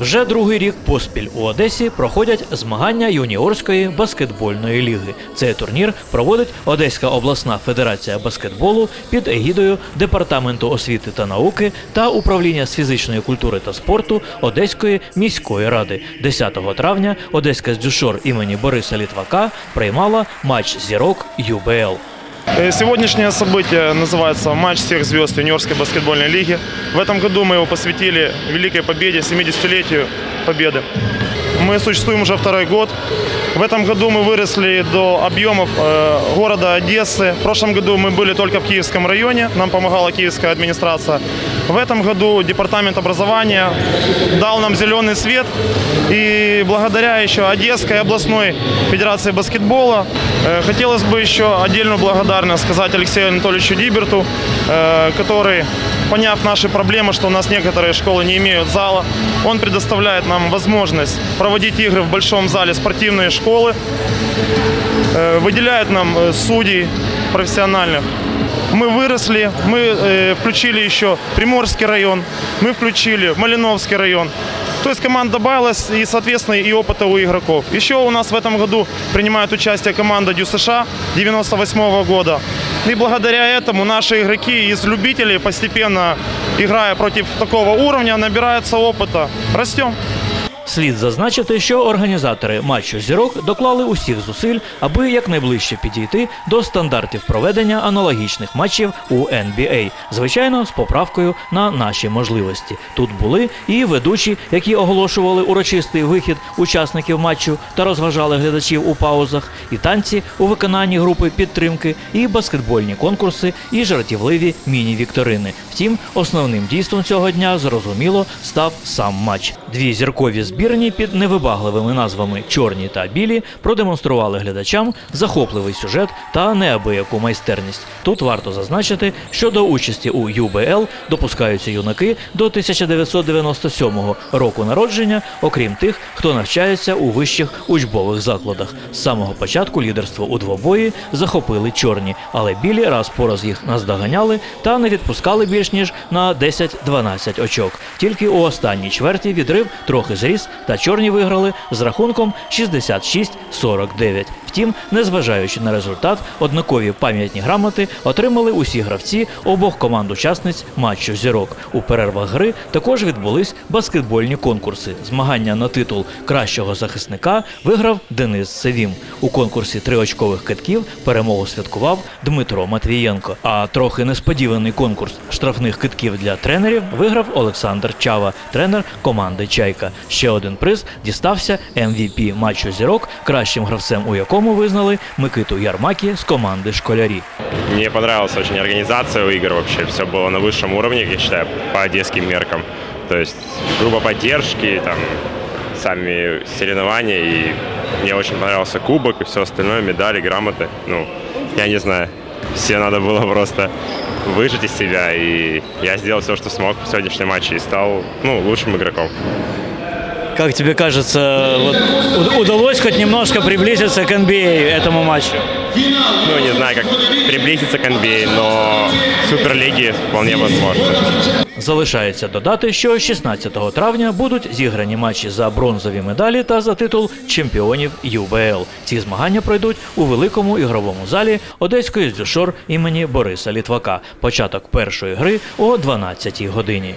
Вже другий рік поспіль у Одесі проходять змагання юніорської баскетбольної ліги. Цей турнір проводить Одеська обласна федерація баскетболу під егідою департаменту освіти та науки та управління з фізичної культури та спорту Одеської міської ради. 10 травня Одеська здюшор імені Бориса Літвака приймала матч зірок ЮБЛ. Э, Сегодняшнее событие называется «Матч всех звезд юниорской баскетбольной лиги». В этом году мы его посвятили великой победе, 70-летию победы. Мы существуем уже второй год. В этом году мы выросли до объемов э, города Одессы. В прошлом году мы были только в Киевском районе, нам помогала киевская администрация. В этом году департамент образования дал нам зеленый свет. И благодаря еще Одесской областной федерации баскетбола э, хотелось бы еще отдельную благодарность сказать Алексею Анатольевичу Диберту, э, который, поняв наши проблемы, что у нас некоторые школы не имеют зала, он предоставляет нам возможность проводить игры в большом зале спортивные школы, э, выделяет нам судей профессиональных. Мы выросли, мы э, включили еще Приморский район, мы включили Малиновский район. То есть команда добавилась и, соответственно, и опыта у игроков. Еще у нас в этом году принимает участие команда Дю США 98 года. И благодаря этому наши игроки из любителей постепенно, играя против такого уровня, набираются опыта. Растем. Слід зазначити, що організатори матчу зірок доклали усіх зусиль, аби якнайближче підійти до стандартів проведення аналогічних матчів у NBA. Звичайно, з поправкою на наші можливості. Тут були і ведучі, які оголошували урочистий вихід учасників матчу та розважали глядачів у паузах, і танці у виконанні групи підтримки, і баскетбольні конкурси, і жартівливі міні-вікторини. Втім, основним дійством цього дня зрозуміло став сам матч. Дві зіркові збірні під невибагливими назвами Чорні та білі продемонстрували глядачам захопливий сюжет та неабияку майстерність. Тут варто зазначити, що до участі у ЮБЛ допускаються юнаки до 1997 року народження, окрім тих, хто навчається у вищих учбових закладах. З самого початку лідерство у двобої захопили чорні, але білі раз по раз їх наздоганяли та не відпускали більш ніж на 10-12 очок. Тільки у останній чверті відрив трохи зріс, та чорні виграли з рахунком 66-49. Втім, незважаючи на результат, однакові пам'ятні грамоти отримали усі гравці обох команд-учасниць матчу зірок. У перервах гри також відбулись баскетбольні конкурси. Змагання на титул кращого захисника виграв Денис Севім. У конкурсі триочкових китків перемогу святкував Дмитро Матвієнко. А трохи несподіваний конкурс штрафних китків для тренерів виграв Олександр Чава, тренер команди Чайка. Ще один приз дістався MVP матчу зірок, кращим гравцем у якому визнали Микиту Ярмакі з команди Школярі. Мне понравилась очень организация у игр вообще. Все было на высшем уровне, я считаю, по одесским меркам. То есть группа поддержки, там, сами соревнования. И мне очень понравился кубок и все остальное, медали, грамоты. Ну, я не знаю. Все надо было просто выжить из себя. И я сделал все, что смог в сегодняшнем матче и стал ну, лучшим игроком. Как тебе кажется, вот, удалось хоть немножко приблизиться к NBA этому матчу? Ну, не знаю, как приблизиться к NBA, но в вполне возможно. Залишається додати, що 16 травня будуть зіграні матчі за бронзові медалі та за титул чемпіонів ЮБЛ. Ці змагання пройдуть у великому ігровому залі Одеської здюшор імені Бориса Літвака. Початок першої гри о 12-й годині.